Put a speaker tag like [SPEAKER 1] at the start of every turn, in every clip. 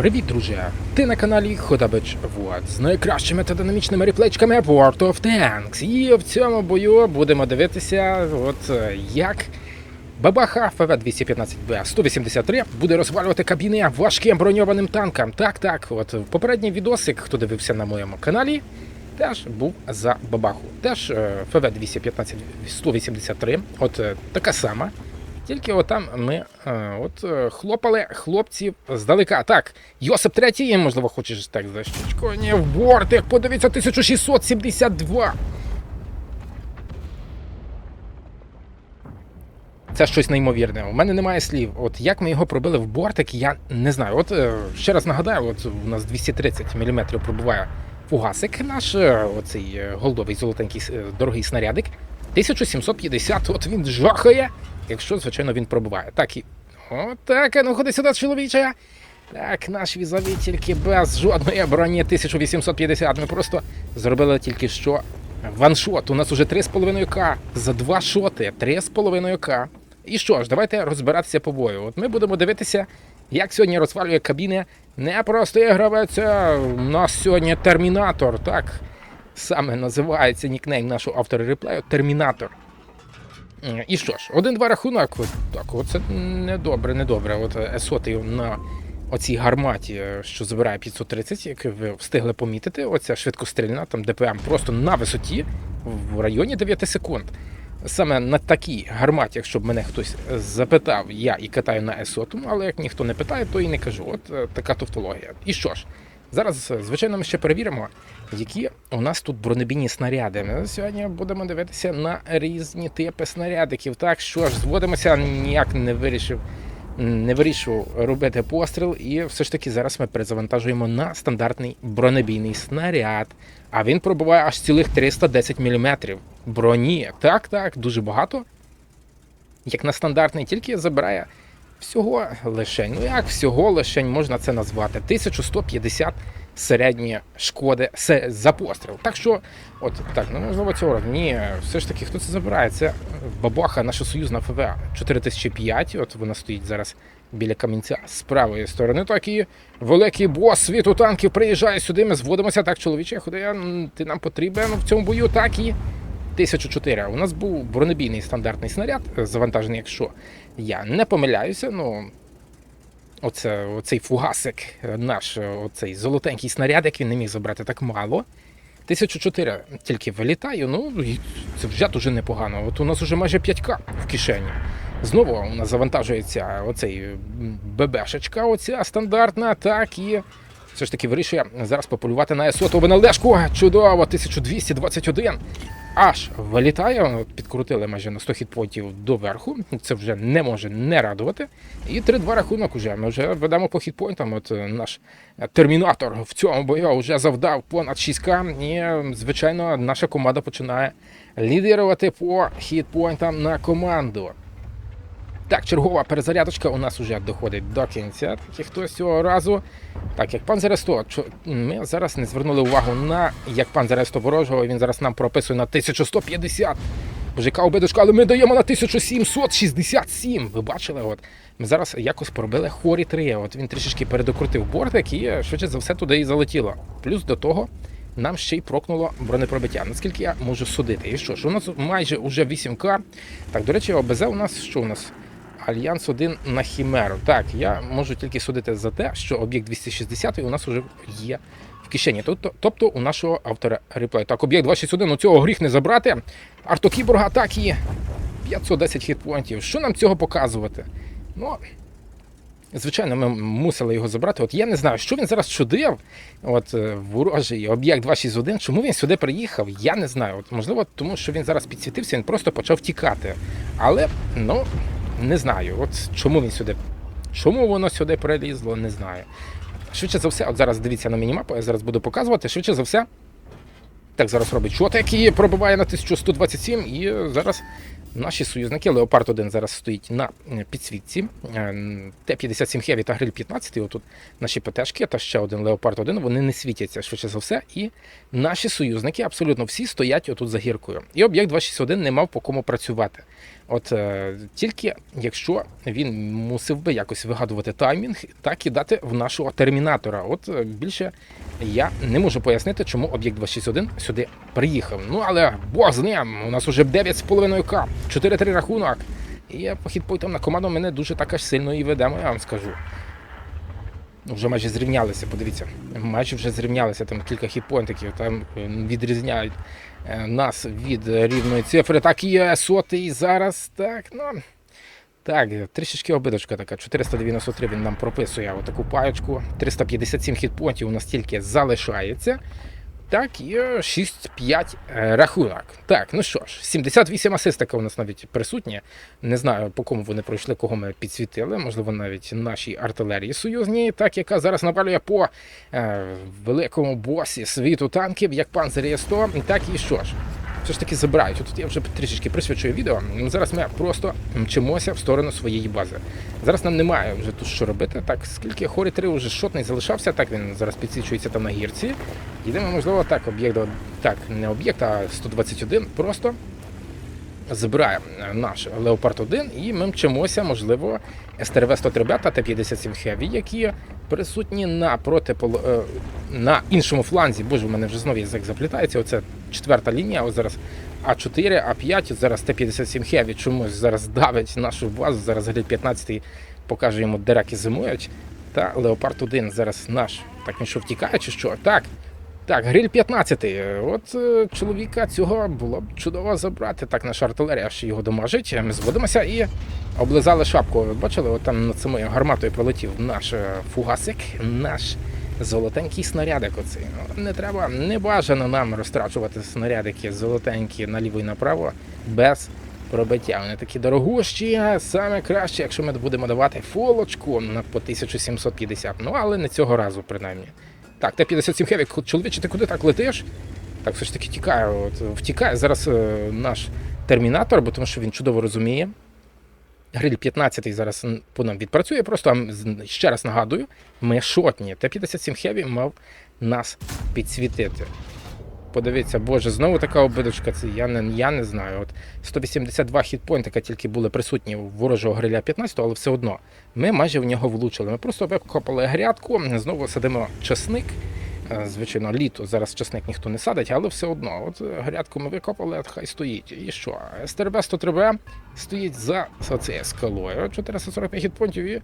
[SPEAKER 1] Привіт, друзі! Ти на каналі Ходабич Вот з найкращими та динамічними реплейчками World of Tanks. І в цьому бою будемо дивитися, от е, як Бабаха ФВ-215Б 183 буде розвалювати кабіни важким броньованим танкам. Так, так, от попередній відосик, хто дивився на моєму каналі, теж був за Бабаху. Теж е, ФВ-215 183, от е, така сама. Тільки отам ми е, от е, хлопали хлопців здалека. Так, Йосип третій, можливо, хочеш так за щучку. Ні, в бортик, подивіться, 1672. Це щось неймовірне. У мене немає слів. От як ми його пробили в бортик, я не знаю. От е, ще раз нагадаю, от у нас 230 мм пробуває фугасик, наш оцей голдовий золотенький дорогий снарядик. 1750, от він жахає, якщо, звичайно, він пробуває. Так і. Отак, ну ходи сюди, чоловіче. Так, наш візові тільки без жодної броні 1850. Ми просто зробили тільки що ваншот. У нас уже 3,5К за два шоти. 3,5К. І що ж, давайте розбиратися по бою. От ми будемо дивитися, як сьогодні розвалює кабіни не простий гравець. а У нас сьогодні термінатор. Так саме називається нікнейм нашого автора реплею Термінатор. І що ж, один-два рахунок. Так, оце недобре, недобре. От есоти на оцій гарматі, е, що забирає 530, як ви встигли помітити, оця швидкострільна, там ДПМ просто на висоті в районі 9 секунд. Саме на такій гарматі, якщо б мене хтось запитав, я і катаю на есоту, але як ніхто не питає, то і не кажу. От е, така тавтологія. І що ж, зараз, е, звичайно, ми ще перевіримо, які у нас тут бронебійні снаряди. Сьогодні будемо дивитися на різні типи снарядиків. Так що ж, зводимося, ніяк не вирішив. Не вирішив робити постріл, і все ж таки зараз ми перезавантажуємо на стандартний бронебійний снаряд. А він пробуває аж цілих 310 мм броні. Так, так, дуже багато. Як на стандартний, тільки забирає всього лишень. Ну як всього лишень можна це назвати? 1150 середні шкоди за постріл. Так що, от так, ну можливо цього разу. Ні, все ж таки, хто це забирає? Це бабаха, наша союзна ФВ 4005. От вона стоїть зараз біля камінця з правої сторони. Так і великий бос світу танків приїжджає сюди. Ми зводимося. Так, чоловіче, ходи, ти нам потрібен в цьому бою. Так і 1004. У нас був бронебійний стандартний снаряд, завантажений, якщо я не помиляюся. Ну, оце, оцей фугасик, наш оцей золотенький снарядик, він не міг забрати так мало. 1004 тільки вилітаю, ну це вже дуже непогано. От у нас вже майже 5К в кишені. Знову у нас завантажується оцей ББшечка, оця стандартна, так і все ж таки вирішує зараз пополювати на есотову належку. Чудово, 1221. Аж вилітає, підкрутили майже на 100 хітпоінтів доверху. Це вже не може не радувати. І 3-2 рахунок уже. Ми вже ведемо по хітпоінтам. От е, наш термінатор в цьому бою вже завдав понад 6К. І, е, звичайно, наша команда починає лідирувати по хітпоінтам на команду. Так, чергова перезарядочка у нас вже доходить до кінця. Так хтось цього разу. Так, як пан Зересто, ми зараз не звернули увагу на як пан Зересто ворожого, він зараз нам прописує на 1150. Божика обидушка, але ми даємо на 1767. Ви бачили? От ми зараз якось пробили хорі 3. От він трішечки передокрутив бортик і швидше за все туди і залетіло. Плюс до того. Нам ще й прокнуло бронепробиття. Наскільки я можу судити? І що ж, у нас майже уже 8К. Так, до речі, ОБЗ у нас що у нас? Альянс 1 на Хімеру. Так, я можу тільки судити за те, що об'єкт 260 у нас вже є в кишені. Тобто, тобто у нашого автора реплею. Так, об'єкт 261, ну цього гріх не забрати. Артокіборга так і 510 хітпоінтів. Що нам цього показувати? Ну, звичайно, ми мусили його забрати. От я не знаю, що він зараз чудив. От е, ворожий об'єкт 261, чому він сюди приїхав, я не знаю. От, можливо, тому що він зараз підсвітився, він просто почав тікати. Але, ну, не знаю, от чому він сюди. Чому воно сюди прилізло, не знаю. Швидше за все, от зараз дивіться на мінімапу, я зараз буду показувати. Швидше за все. Так, зараз робить чот, який пробиває на 1127, і зараз Наші союзники Леопард 1 зараз стоїть на е, підсвітці. Е, Т-57 Хеві та Гриль 15. Отут наші ПТшки та ще один Леопард 1. Вони не світяться швидше за все. І наші союзники абсолютно всі стоять отут за гіркою. І об'єкт 261 не мав по кому працювати. От е, тільки якщо він мусив би якось вигадувати таймінг та кидати в нашого термінатора. От більше я не можу пояснити, чому об'єкт 261 сюди приїхав. Ну але бог з ним, у нас уже 9,5 к 4-3 рахунок. І по хітпойтам на команду мене дуже так аж сильно і ведемо, я вам скажу. Вже майже зрівнялися, подивіться. Майже вже зрівнялися, там кілька хітпоінтиків, там е, відрізняють е, нас від рівної цифри. Так є сотий зараз. Так, ну. Так, трішечки обидочка така. 493 він нам прописує отаку паєчку. 357 хітпонтів у нас тільки залишається. Так, і 6-5 е, рахунок. Так, ну що ж, 78 асистика у нас навіть присутні. Не знаю, по кому вони пройшли, кого ми підсвітили. Можливо, навіть нашій артилерії союзній, так яка зараз навалює по е, великому босі світу танків, як Panzer 100 Так і що ж. Все ж таки забирають. Тут я вже трішечки присвячую відео. Ну, Зараз ми просто мчимося в сторону своєї бази. Зараз нам немає вже тут що робити. Так, скільки хорі 3 вже шотний залишався, так він зараз підсвічується там на гірці. Йдемо, можливо, так, об'єкт, так, не об'єкт, а 121. Просто забираємо наш Леопард 1 і ми мчимося, можливо, СТРВ 103 та Т-57 Heavy, які присутні на протипол... е, на іншому фланзі. Боже, у мене вже знову язик заплітається. Оце четверта лінія. Ось зараз А4, А5, зараз Т-57 Heavy чомусь зараз давить нашу базу. Зараз Гриль 15 покаже йому, де раки зимують. Та Леопард 1 зараз наш. Так він що втікає, чи що? Так. Так, гриль 15. От е, чоловіка цього було б чудово забрати. Так, наша артилерія ще його домажить. Ми зводимося і облизали шапку. Бачили, от там над самою гарматою пролетів наш е, фугасик, наш золотенький снарядик. Оцей. Ну, Не треба, не бажано нам розтрачувати снарядики золотенькі наліво і направо без пробиття. Вони такі дорогущі, саме краще, якщо ми будемо давати фолочку по 1750. Ну але не цього разу, принаймні. Так, Т-57 Хевік, чоловіче, ти куди так летиш? Так, все ж таки тікає. От, втікає зараз е, наш термінатор, бо тому що він чудово розуміє. Гриль 15 зараз по нам відпрацює. Просто ще раз нагадую, ми шотні. Т-57 Хеві мав нас підсвітити. Подивіться, боже, знову така обидочка. Це я не, я не знаю. От 182 хітпойнтика тільки були присутні у ворожого гриля 15, але все одно ми майже в нього влучили. Ми просто викопали грядку, знову садимо часник. Е, Звичайно, літо зараз часник ніхто не садить, але все одно. От грядку ми викопали, от хай стоїть. І що? СТРБ 103Б стоїть за цією скалою. 445 хітпонтів і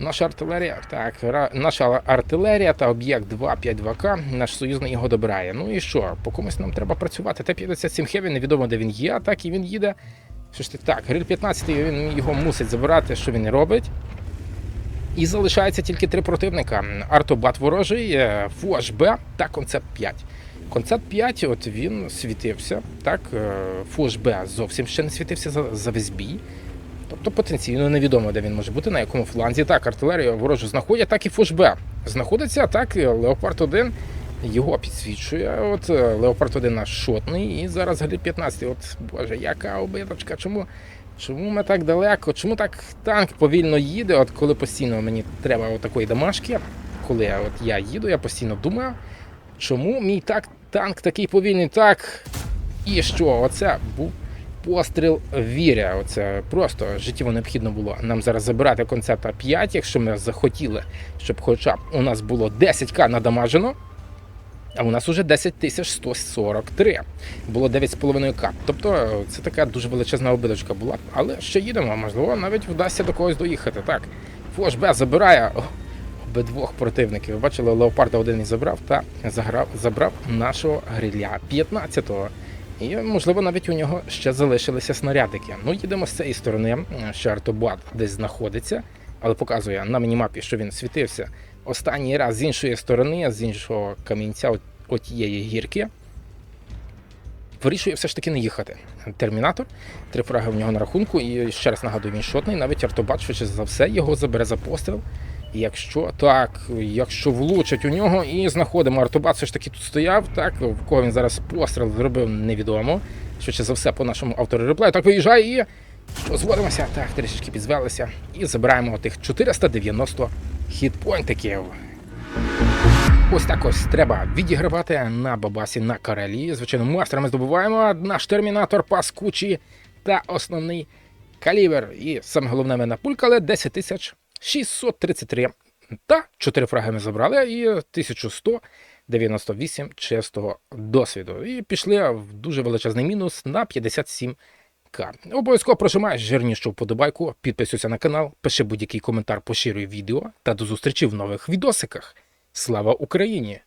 [SPEAKER 1] Наша артилерія, так, наша артилерія та об'єкт 252К, наш союзний його добирає. Ну і що? По комусь нам треба працювати. Т-57 Хеві, невідомо де він є, так і він їде. Що ж ти так, Гриль 15 він його мусить забирати, що він робить. І залишається тільки три противника: Артобат ворожий, е, Фуаш Б та Концепт 5. Концепт 5, от він світився, так, е, Фуаш Б зовсім ще не світився за, за весь бій. Тобто потенційно невідомо, де він може бути, на якому фланзі. Так, артилерію ворожу знаходять, так і Фушбе. Знаходиться, так, Леопард 1 його підсвічує. От е, Леопард 1 наш шотний, і зараз Гліб 15. От, боже, яка обидочка, чому, чому ми так далеко? Чому так танк повільно їде? От коли постійно мені треба отакої домашки, коли от я їду, я постійно думаю, чому мій так, танк такий повільний, так. І що? Оце був постріл віря. Оце просто життєво необхідно було нам зараз забирати концепта 5, якщо ми захотіли, щоб хоча б у нас було 10к надамажено. А у нас уже 10 143. Було 9,5к. Тобто е, це така дуже величезна обидочка була. Але ще їдемо, можливо, навіть вдасться до когось доїхати. Так, Фош Б забирає обидвох противників. Ви бачили, Леопарда один і забрав та заграв, забрав нашого гриля 15-го. І, можливо, навіть у нього ще залишилися снарядики. Ну, їдемо з цієї сторони, ще артобат десь знаходиться, але показує на мінімапі, що він світився останній раз з іншої сторони, з іншого камінця от- отієї гірки. Вирішує все ж таки не їхати. Термінатор, три фраги в нього на рахунку, і ще раз нагадую, він шотний, навіть артобат швидше за все його забере за постріл. Якщо так, якщо влучать у нього і знаходимо артобат, все ж таки тут стояв, так в кого він зараз постріл зробив, невідомо. швидше за все, по нашому автору реплею. Так виїжджає і розводимося, так, трішечки підзвелися. І забираємо тих 490 хітпойнтиків. Ось так ось треба відігравати на бабасі на карелі. Звичайно, майстра ми здобуваємо наш термінатор, паскучі та основний калібр. І саме головне ми напулькали 10 633. Та 4 фраги ми забрали і 1198 чистого досвіду. І пішли в дуже величезний мінус на 57 к. Обов'язково прожимай жирнішу вподобайку, підписуйся на канал, пиши будь-який коментар, поширюй відео та до зустрічі в нових відосиках. Слава Україні!